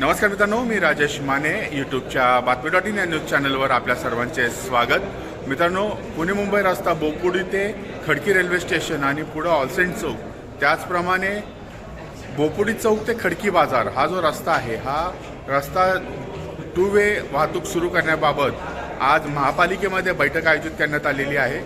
नमस्कार मित्रांनो मी राजेश माने यूट्यूबच्या बातमी डॉट इन या न्यूज चॅनलवर आपल्या सर्वांचे स्वागत. मित्रांनो पुणे मुंबई रस्ता बोपुडी ते खडकी रेल्वे स्टेशन आणि पुढं ऑलसेंट चौक. त्याचप्रमाणे बोपुडी चौक ते खडकी बाजार हा जो रस्ता आहे हा रस्ता टू वे वाहतूक सुरू करण्याबाबत आज महापालिकेमध्ये बैठक आयोजित करण्यात आलेली आहे.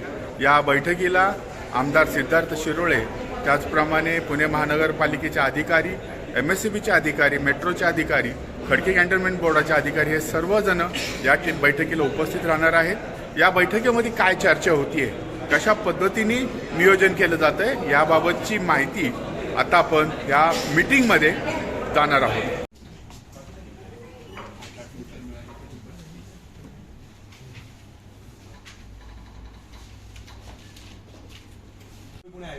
या बैठकीला आमदार सिद्धार्थ शिरोळे त्याचप्रमाणे पुणे महानगरपालिकेचे अधिकारी एम एस सी बीचे अधिकारी मेट्रोचे अधिकारी खडकी कॅन्टोन्मेंट बोर्डाचे अधिकारी हे सर्वजण या बैठकीला उपस्थित राहणार आहेत. या बैठकीमध्ये काय चर्चा होतीये? कशा पद्धतीने नियोजन केलं जातं आहे याबाबतची माहिती आता आपण या मीटिंगमध्ये जाणार आहोत.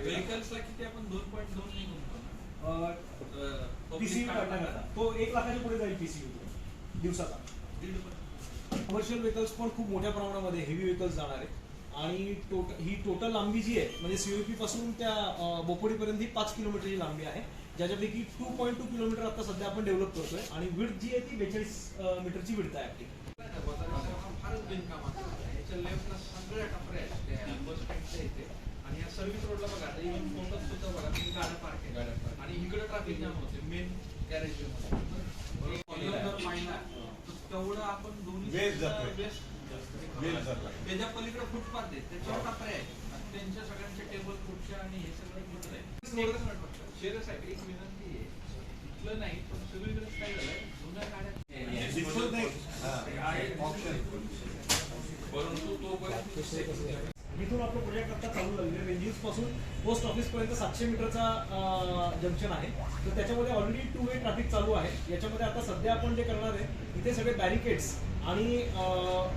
व्हेकल्सला किती आपण दोन पॉईंट दोन नाही पीसीयू काढण्याकरता तो एक लाखाच्या पुढे जाईल पीसीयू दिवसाचा. कमर्शियल व्हेकल्स पण खूप मोठ्या प्रमाणामध्ये हेवी व्हेकल्स जाणार आहे आणि टोट ही टोटल लांबी जी आहे म्हणजे सीओपी पासून त्या बोपोडीपर्यंत ही पाच किलोमीटरची लांबी आहे ज्याच्यापैकी टू पॉईंट टू किलोमीटर आता सध्या आपण डेव्हलप करतोय आणि विड्थ जी आहे ती बेचाळीस मीटरची विड्थ आहे आपली. आहेत आणि या सर्व्हिस रोडला बघा इव्हन फोटोत सुद्धा बघा तुम्ही गाड्या पार्क आहे होते मेन गॅरेज तेवढं आपण दोन्ही त्याच्या पलीकडे फुटपाथ आहे त्याच्यावर टपऱ्या त्यांच्या सगळ्यांचे टेबल खुर्च्या आणि हे सगळं इकडे आहे शेरस आहे एक विनंती आहे. इथलं नाही पण सगळीकडे काय झालंय जुन्या गाड्या दिसत नाही हा, ऑप्शन परंतु तोपर्यंत इथून आपलं प्रोजेक्ट आता चालू झालेलं आहे पोस्ट ऑफिसपर्यंत सातशे मीटरचा जंक्शन आहे. तर त्याच्यामध्ये ऑलरेडी टू वे ट्रॅफिक चालू आहे. याच्यामध्ये आता सध्या आपण जे करणार आहे इथे सगळे बॅरिकेड्स आणि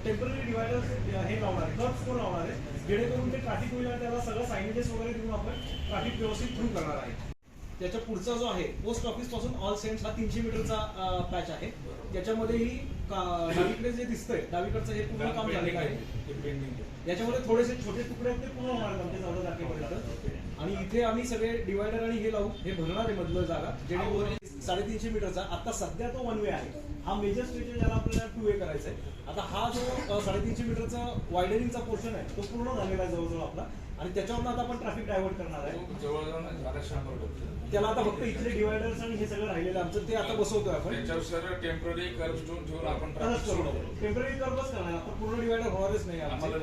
टेंपररी डिवायडर्स हे लावणार आहे. कर्ब्स पण लावणार आहे. जेणेकरून ते ट्रॅफिक होईल आणि त्याला सगळं सायनेजेस वगैरे देऊन आपण ट्रॅफिक व्यवस्थित थ्रू करणार आहे. त्याच्या पुढचा जो आहे पोस्ट ऑफिसपासून ऑल सेंट्स हा तीनशे मीटरचा पॅच आहे. त्याच्यामध्येही डावीकडे जे दिसतंय डावीकडचं हे पूर्ण काम झालेलं आहे. याच्यामध्ये थोडेसे छोटे तुकडे ते पूर्ण होणार आमच्या चौदा तारखेपर्यंत आणि इथे आम्ही सगळे डिवायडर आणि हे लावून हे भरणार आहे मधलं जागा जेणेकरून साडेतीनशे मीटरचा. आता सध्या तो वन वे आहे. हा मेजर स्ट्रेच ज्याला आपल्याला टू वे करायचा आहे आता हा जो साडेतीनशे मीटरचा वायडरिंगचा पोर्शन आहे तो पूर्ण झालेला आहे जवळजवळ आपला. आणि त्याच्यावरून आता आपण ट्रॅफिक डायव्हर्ट करणार आहे. त्याला आता फक्त इथले डिवायडर्स आणि हे सगळं राहिलेलं आमचं ते आता बसवतोय आपण. त्याच्यावर सर टेंपररी कर्व स्टोन ठेवून आपण. टेंपररी कर्वच करणार. आता पूर्ण डिवायडर होणारच नाही. आम्हाला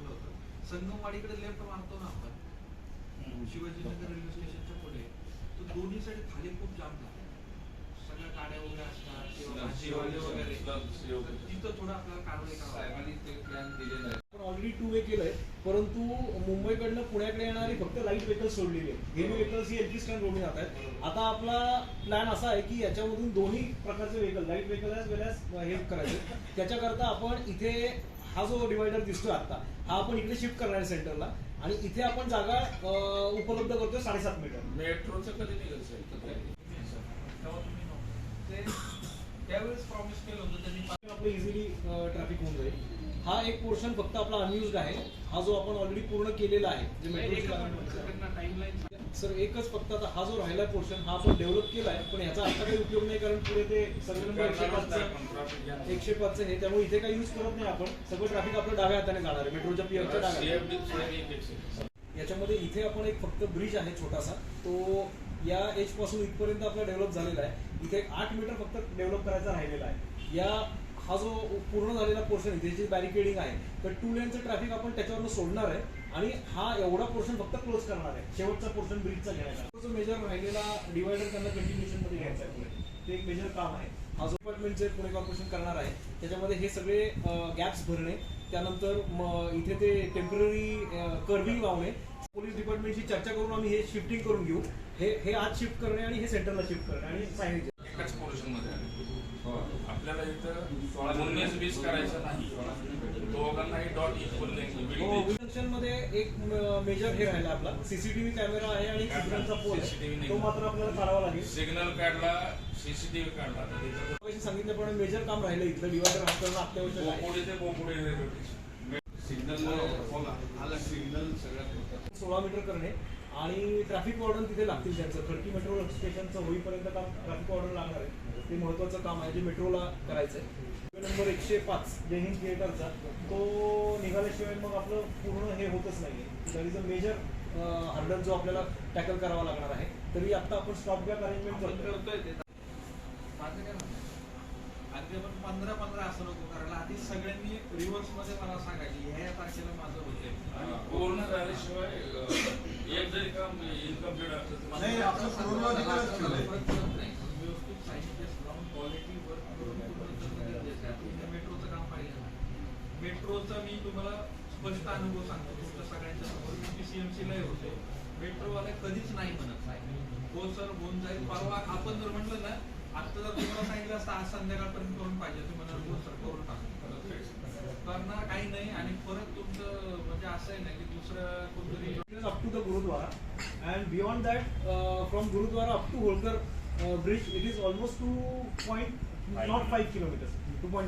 होतं. संगमवाडीकडे लेफ्ट मारतो ना आपण. शिवाजीनगर रेल्वे स्टेशनच्या पुढे. तर दोन्ही साईड खाली खूप जाम झाले. सगळ्या गाड्या उभ्या असतात किंवा भाजीवाले वगैरे. तिथं थोडं आपल्याला कारवाई करावी साहेबांनी ते प्लॅन दिलेला आहे. ऑलरेडी टू वे केलंय. परंतु मुंबईकडनं पुण्याकडे येणारी फक्त लाइट व्हेकल्स सोडलेली आहेत. हेवी व्हेकल्स ही एलपी स्टँड रोडून जात आहेत आता आपला प्लॅन असा आहे की याच्यामधून दोन्ही प्रकारचे vehicle light vehicle as well as हे करायचे. त्याच्याकरता आपण इथे हा जो डिवायडर दिसतोय आता हा आपण इकडे शिफ्ट करणार आहे सेंटरला आणि इथे आपण जागा उपलब्ध करतोय साडेसात मीटर मेट्रोचं कधी निघेल साहेब तर काय? तेव्हा तुम्ही नव्हते. ते त्यावेळेस प्रॉमिस केलं होतं त्यांनी. आपलं इझिली ट्रॅफिक होऊन जाईल. हा एक पोर्शन फक्त आपला अनयुज आहे. हा जो आपण ऑलरेडी पूर्ण केलेला आहे सर एकच फक्त आता हा जो राहिला पोर्शन हा आपण डेव्हलप केलाय पण याचा आता काही उपयोग नाही कारण पुढे ते नंबर एकशे पाचचं हे त्यामुळे इथे काही यूज करत नाही आपण. सगळं ट्रॅफिक आपलं डाव्या हाताने जाणार आहे मेट्रोच्या डाव्या exit. याच्यामध्ये इथे आपण एक फक्त ब्रिज आहे छोटासा. तो या एजपासून इथपर्यंत आपला डेव्हलप झालेला आहे. इथे आठ मीटर फक्त डेव्हलप करायचा राहिलेला आहे. या हा जो पूर्ण झालेला पोर्शन आहे जे बॅरिकेडिंग आहे तर टू लेनचं ट्रॅफिक आपण त्याच्यावरनं सोडणार आहे आणि हा एवढा पोर्शन फक्त क्लोज करणार आहे. शेवटचा पोर्शन ब्रिजचा घ्यायचा जो मेजर राहिलेला डिवायडर त्यांना कंटिन्युएशनमध्ये घ्यायचा आहे पुढे. ते एक मेजर काम आहे. हा जो डिपार्टमेंटचे पुणे कॉर्पोरेशन करणार आहे त्याच्यामध्ये हे सगळे गॅप्स भरणे त्यानंतर इथे ते टेंपररी कर्विंग लावणे. पोलीस डिपार्टमेंटशी चर्चा करून आम्ही हे शिफ्टिंग करून घेऊ. हे हे आज शिफ्ट करणे आणि हे सेंटरला शिफ्ट करणे आणि सायनेज एकाच पोर्शनमध्ये आहे. आपल्याला इथं उन्नीस वीस करायचं नाही. दोघांनाही डॉट इक्वलमध्ये एक मेजर हे राहिला आपला. सीसीटीव्ही कॅमेरा आहे आणि सिग्नलचा पोल नाही. तो मात्र आपल्याला काढावा लागेल. सिग्नल काढला सीसीटीव्ही काढला. सांगितल्याप्रमाणे मेजर काम राहिलं इथलं. डिवायडर ते बोपुडी सिग्नल सिग्नल सगळ्यात सोळा मीटर करणे. आणि ट्रॅफिक वॉर्डन तिथे लागतील त्यांचं. खडकी मेट्रो स्टेशनचं होईपर्यंत काम ट्रॅफिक वॉर्डन लागणार आहे. ते महत्त्वाचं काम आहे जे मेट्रोला करायचं आहे नंबर एकशे पाच जय हिंद थिएटरचा तो निघाल्याशिवाय मग आपलं पूर्ण हे होतच नाही that is a major hurdle जो आपल्याला टॅकल करावा लागणार आहे. तरी आता आपण स्टॉप गॅप अरेंजमेंट करतोय. माझं काय आहे? आपण पंधरा पंधरा असं नको करायला. आधी सगळ्यांनी रिव्हर्समध्ये मला सांगायची ह्या तारखेला माझं होते पूर्ण झाल्याशिवाय एक जरी काम इनकम्प्लीट असलं नाही, आपलं पूर्ण ठेवलंय. व्यवस्थित सायंटिस्ट लावून क्वालिटी वर्क करून मेट्रोचं काम पाहिलं ना मेट्रोचा मी तुम्हाला स्पष्ट अनुभव सांगतो. तुमच्या सगळ्यांच्या समोर मी पीसीएमसी लय होते. मेट्रोवाले कधीच नाही म्हणत नाही हो सर होऊन जाईल. परवा आपण जर म्हटलं ना आता जर तुम्हाला सांगितलं असतं आज संध्याकाळपर्यंत करून पाहिजे तुम्ही म्हणाल हो सर करून टाकू. करणार काही नाही. आणि परत तुमचं म्हणजे असं आहे ना की दुसरं कोणतरी taken up to the Gurudwara. And beyond that uh, from Gurudwara up to Holkar uh, bridge it is almost 2.05 kilometers. Uh,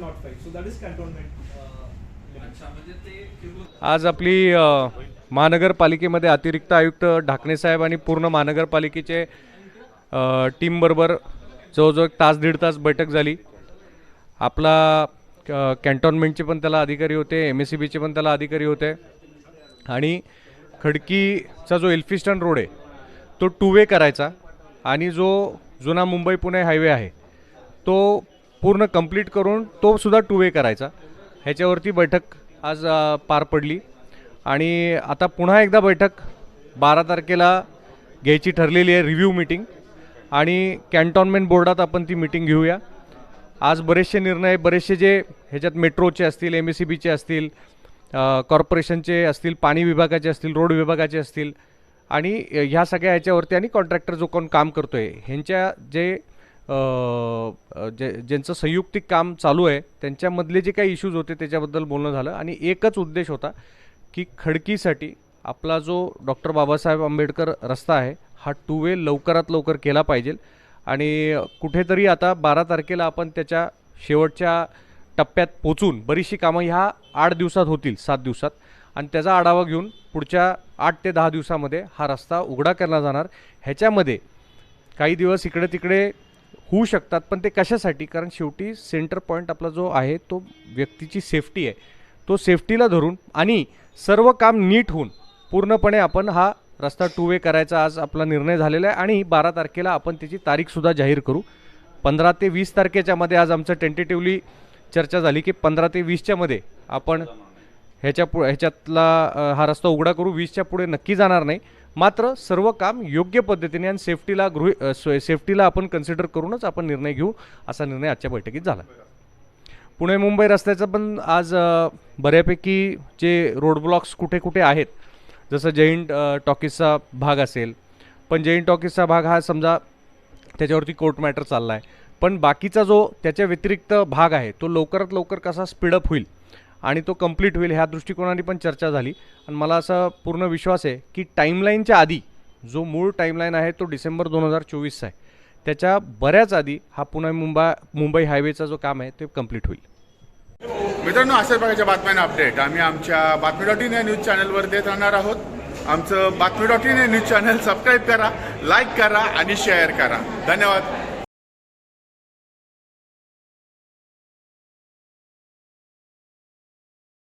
आज आपली uh, महानगरपालिकेमध्ये अतिरिक्त आयुक्त ढाकणे साहेब आणि पूर्ण महानगरपालिकेचे uh, टीमबरोबर जवळजवळ एक तास दीड तास बैठक झाली. आपला कॅन्टोन्मेंटचे पण त्याला अधिकारी होते एम एस सी बीचे पण त्याला अधिकारी होते. आणि खडकीचा जो एल्फिस्टन रोड आहे तो टू वे करायचा आणि जो जुना मुंबई पुणे हायवे आहे तो पूर्ण कंप्लीट करून तो सुद्धा टू वे करायचा. ह्याच्यावरती बैठक आज पार पडली आणि आता पुन्हा एकदा बैठक बारा तारखेला घ्यायची ठरलेली आहे रिव्ह्यू मीटिंग आणि कॅन्टॉनमेंट बोर्डात आपण ती मीटिंग घेऊया. आज बरेचसे निर्णय बरेचसे जे ह्याच्यात मेट्रोचे असतील एम एस सी बीचे असतील कॉर्पोरेशनचे असतील पाणी विभागाचे असतील रोड विभागाचे असतील आणि ह्या सगळ्या ह्याच्यावरती आणि कॉन्ट्रॅक्टर जो कोण काम करतो आहे ह्यांच्या जे जे ज्यांचं संयुक्तिक काम चालू आहे त्यांच्यामधले जे काही इश्यूज होते त्याच्याबद्दल बोलणं झालं. आणि एकच उद्देश होता की खडकीसाठी आपला जो डॉक्टर बाबासाहेब आंबेडकर रस्ता आहे हा टू वे लवकरात लवकर केला पाहिजे. आणि कुठेतरी आता बारा तारखेला आपण त्याच्या शेवटच्या टप्प्यात पोचून बरीचशी कामं ह्या आठ दिवसात होतील सात दिवसात. आणि त्याचा आढावा घेऊन पुढच्या आठ ते दहा दिवसामध्ये हा रस्ता उघडा केला जाणार. ह्याच्यामध्ये काही दिवस इकडे तिकडे होऊ शकतात पण ते कशासाठी? कारण शेवटी सेंटर पॉईंट आपला जो आहे तो व्यक्तीची सेफ्टी आहे. तो सेफ्टीला धरून आणि सर्व काम नीट होऊन पूर्णपणे आपण हा रस्ता टू वे करायचा आज आपला निर्णय झालेला आहे आणि बारा तारखेला आपण त्याची तारीखसुद्धा जाहीर करू. पंधरा ते वीस तारखेच्यामध्ये आज आमचं टेंटेटिव्हली चर्चा झाली की पंधरा ते वीसच्या मध्ये आपण ह्याच्या पु ह्याच्यातला हा रस्ता उघडा करू. वीसच्या पुढे नक्की जाणार नाही. मात्र सर्व काम योग्य पद्धतीने आणि सेफ्टीला गृह सेफ्टीला आपण कन्सिडर करूनच आपण निर्णय घेऊ असा निर्णय आजच्या बैठकीत झाला. पुणे मुंबई रस्त्याचं पण आज बऱ्यापैकी जे रोड ब्लॉक्स कुठे कुठे आहेत जसं जैन टॉकीजचा भाग असेल. पण जैन टॉकीजचा भाग हा समजा त्याच्यावरती कोर्ट मॅटर चालला आहे पण बाकीचा जो त्याच्या व्यतिरिक्त भाग आहे तो लवकरात लवकर कसा स्पीडअप होईल आणि तो कंप्लीट होईल ह्या दृष्टिकोनाने पण चर्चा झाली. आणि मला असा पूर्ण विश्वास आहे की टाईमलाईनच्या आधी जो मूळ टाईमलाईन आहे तो डिसेंबर दोन हजार चोवीसचा आहे. त्याच्या बऱ्याच आधी हा पुणे मुंबई मुंबई हायवेचा जो काम आहे ते कंप्लीट होईल. मित्रांनो अशाच प्रकारच्या बातम्यांना अपडेट आम्ही आमच्या बातमी डॉट इन या न्यूज चॅनलवर देत राहणार आहोत. आमचं बातमी डॉट इन या न्यूज चॅनल सबस्क्राईब करा लाईक करा आणि शेअर करा. धन्यवाद.